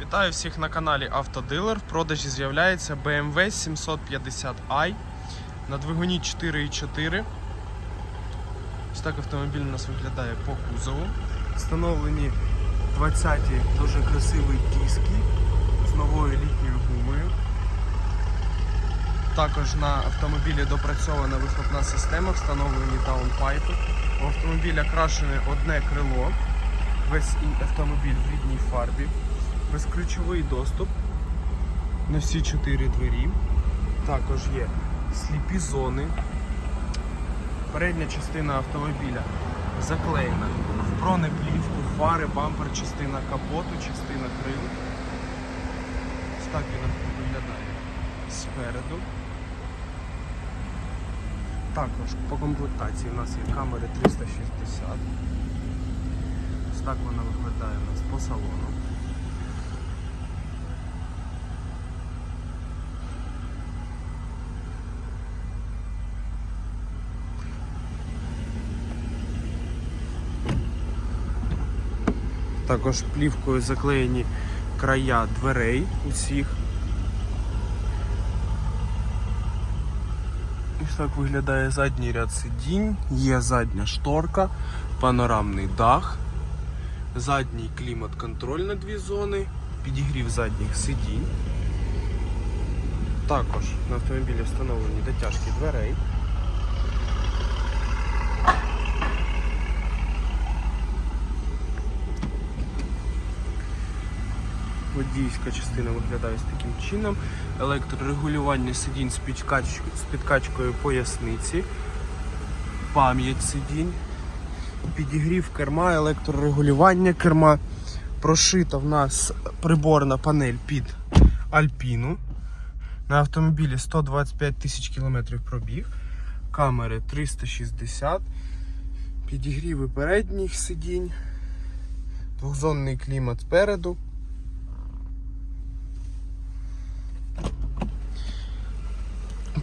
Вітаю всіх на каналі Автодилер. В продажі з'являється BMW 750i на двигуні 4.4. Ось так автомобіль у нас виглядає по кузову. Встановлені 20-ті дуже красиві диски з новою літньою гумою. Також на автомобілі допрацьована вихлопна система, встановлені даунпайпи. У автомобіля крашене одне крило. Весь автомобіль в рідній фарбі. Безключовий доступ на всі чотири двері. Також є сліпі зони. Передня частина автомобіля заклеєна в бронеплівку, фари, бампер, частина капоту, частина крил. Ось так він виглядає спереду. Також по комплектації у нас є камери 360. Ось так вона виглядає у нас по салону. Також плівкою заклеєні края дверей усіх. Ось так виглядає задній ряд сидінь, є задня шторка, панорамний дах, задній клімат-контроль на дві зони, підігрів задніх сидінь. Також на автомобілі встановлені дотяжки дверей. Водійська частина виглядає ось таким чином. Електрорегулювання сидінь з підкачкою, з підкачкою поясниці, пам'ять сидінь, підігрів керма, електрорегулювання керма. Прошита в нас приборна панель під Альпіну. На автомобілі 125 тисяч кілометрів пробіг, камери 360, підігріви передніх сидінь, двохзонний клімат спереду.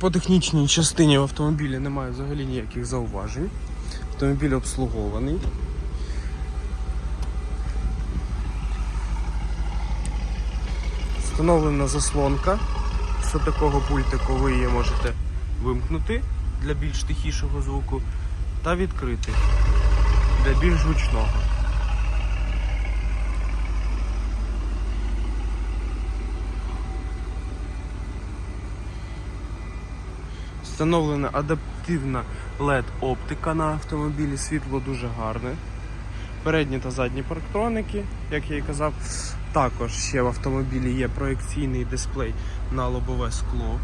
По технічній частині в автомобілі немає взагалі ніяких зауважень. Автомобіль обслугований. Встановлена заслонка. З такого пультику ви її можете вимкнути для більш тихішого звуку та відкрити для більш гучного. Встановлена адаптивна LED-оптика на автомобілі, світло дуже гарне. Передні та задні парктроники, як я і казав. Також ще в автомобілі є проекційний дисплей на лобове скло.